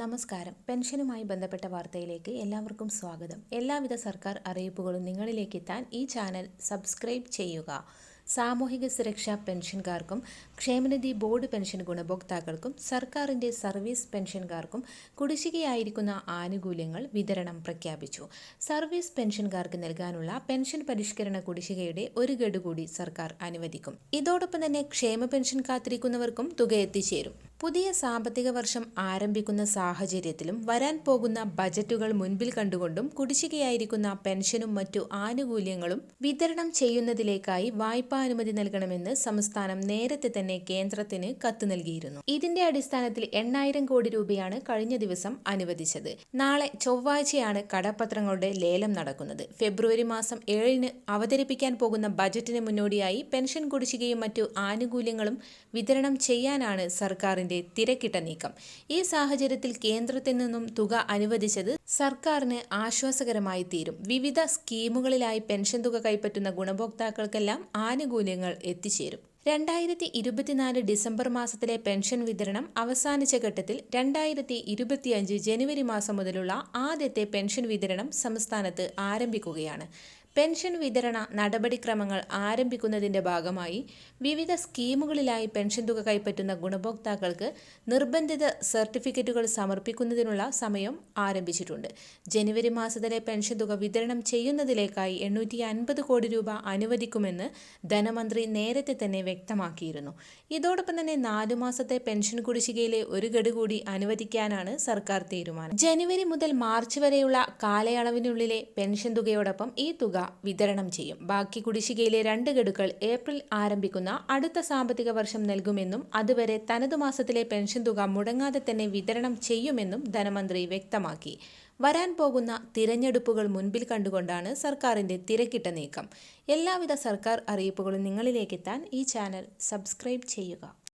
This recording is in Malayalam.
നമസ്കാരം. പെൻഷനുമായി ബന്ധപ്പെട്ട വാർത്തയിലേക്ക് എല്ലാവർക്കും സ്വാഗതം. എല്ലാവിധ സർക്കാർ അറിയിപ്പുകളും നിങ്ങളിലേക്ക് എത്താൻ ഈ ചാനൽ സബ്സ്ക്രൈബ് ചെയ്യുക. സാമൂഹിക സുരക്ഷാ പെൻഷൻകാർക്കും ക്ഷേമനിധി ബോർഡ് പെൻഷൻ ഗുണഭോക്താക്കൾക്കും സർക്കാരിന്റെ സർവീസ് പെൻഷൻകാർക്കും കുടിശ്ശികയായിരിക്കുന്ന ആനുകൂല്യങ്ങൾ വിതരണം പ്രഖ്യാപിച്ചു. സർവീസ് പെൻഷൻകാർക്ക് നൽകാനുള്ള പെൻഷൻ പരിഷ്കരണ കുടിശ്ശികയുടെ ഒരു ഗഡു കൂടി സർക്കാർ അനുവദിക്കും. ഇതോടൊപ്പം തന്നെ ക്ഷേമ പെൻഷൻ കാത്തിരിക്കുന്നവർക്കും തുക എത്തിച്ചേരും. പുതിയ സാമ്പത്തിക വർഷം ആരംഭിക്കുന്ന സാഹചര്യത്തിലും വരാൻ പോകുന്ന ബജറ്റുകൾ മുൻപിൽ കണ്ടുകൊണ്ടും കുടിശ്ശികയായിരിക്കുന്ന പെൻഷനും മറ്റു ആനുകൂല്യങ്ങളും വിതരണം ചെയ്യുന്നതിലേക്കായി വായ്പാ അനുമതി നൽകണമെന്ന് സംസ്ഥാനം നേരത്തെ തന്നെ കേന്ദ്രത്തിന് കത്ത് നൽകിയിരുന്നു. ഇതിന്റെ അടിസ്ഥാനത്തിൽ എണ്ണായിരം കോടി രൂപയാണ് കഴിഞ്ഞ ദിവസം അനുവദിച്ചത്. നാളെ ചൊവ്വാഴ്ചയാണ് കടപ്പത്രങ്ങളുടെ ലേലം നടക്കുന്നത്. ഫെബ്രുവരി മാസം ഏഴിന് അവതരിപ്പിക്കാൻ പോകുന്ന ബജറ്റിന് മുന്നോടിയായി പെൻഷൻ കുടിശ്ശികയും മറ്റു ആനുകൂല്യങ്ങളും വിതരണം ചെയ്യാനാണ് സർക്കാരിന്റെ സർക്കാരിന്റെ തിരക്കിട്ട നീക്കം. ഈ സാഹചര്യത്തിൽ കേന്ദ്രത്തിൽ നിന്നും തുക അനുവദിച്ചത് സർക്കാരിന് ആശ്വാസകരമായി തീരും. വിവിധ സ്കീമുകളിലായി പെൻഷൻ തുക കൈപ്പറ്റുന്ന ഗുണഭോക്താക്കൾക്കെല്ലാം ആനുകൂല്യങ്ങൾ എത്തിച്ചേരും. രണ്ടായിരത്തി ഇരുപത്തിനാല് ഡിസംബർ മാസത്തിലെ പെൻഷൻ വിതരണം അവസാനിച്ച ഘട്ടത്തിൽ രണ്ടായിരത്തി ഇരുപത്തിയഞ്ച് ജനുവരി മാസം മുതലുള്ള ആദ്യത്തെ പെൻഷൻ വിതരണം സംസ്ഥാനത്ത് ആരംഭിക്കുകയാണ്. പെൻഷൻ വിതരണ നടപടിക്രമങ്ങൾ ആരംഭിക്കുന്നതിന്റെ ഭാഗമായി വിവിധ സ്കീമുകളിലായി പെൻഷൻ തുക കൈപ്പറ്റുന്ന ഗുണഭോക്താക്കൾക്ക് നിർബന്ധിത സർട്ടിഫിക്കറ്റുകൾ സമർപ്പിക്കുന്നതിനുള്ള സമയം ആരംഭിച്ചിട്ടുണ്ട്. ജനുവരി മാസത്തിലെ പെൻഷൻ തുക വിതരണം ചെയ്യുന്നതിലേക്കായി എണ്ണൂറ്റി അൻപത് കോടി രൂപ അനുവദിക്കുമെന്ന് ധനമന്ത്രി നേരത്തെ തന്നെ വ്യക്തമാക്കിയിരുന്നു. ഇതോടൊപ്പം തന്നെ നാലു മാസത്തെ പെൻഷൻ കുടിശ്ശികയിലെ ഒരു ഗഡു കൂടി അനുവദിക്കാനാണ് സർക്കാർ തീരുമാനം. ജനുവരി മുതൽ മാർച്ച് വരെയുള്ള കാലയളവിനുള്ളിലെ പെൻഷൻ തുകയോടൊപ്പം ഈ തുക വിതരണം ചെയ്യും. ബാക്കി കുടിശ്ശികയിലെ രണ്ട് ഗഡുക്കൾ ഏപ്രിൽ ആരംഭിക്കുന്ന അടുത്ത സാമ്പത്തിക വർഷം നൽകുമെന്നും അതുവരെ തനതു മാസത്തിലെ പെൻഷൻ തുക മുടങ്ങാതെ തന്നെ വിതരണം ചെയ്യുമെന്നും ധനമന്ത്രി വ്യക്തമാക്കി. വരാൻ പോകുന്ന തിരഞ്ഞെടുപ്പുകൾ മുൻപിൽ കണ്ടുകൊണ്ടാണ് സർക്കാരിന്റെ തിരക്കിട്ട നീക്കം. എല്ലാവിധ സർക്കാർ അറിയിപ്പുകളും നിങ്ങളിലേക്കെത്താൻ ഈ ചാനൽ സബ്സ്ക്രൈബ് ചെയ്യുക.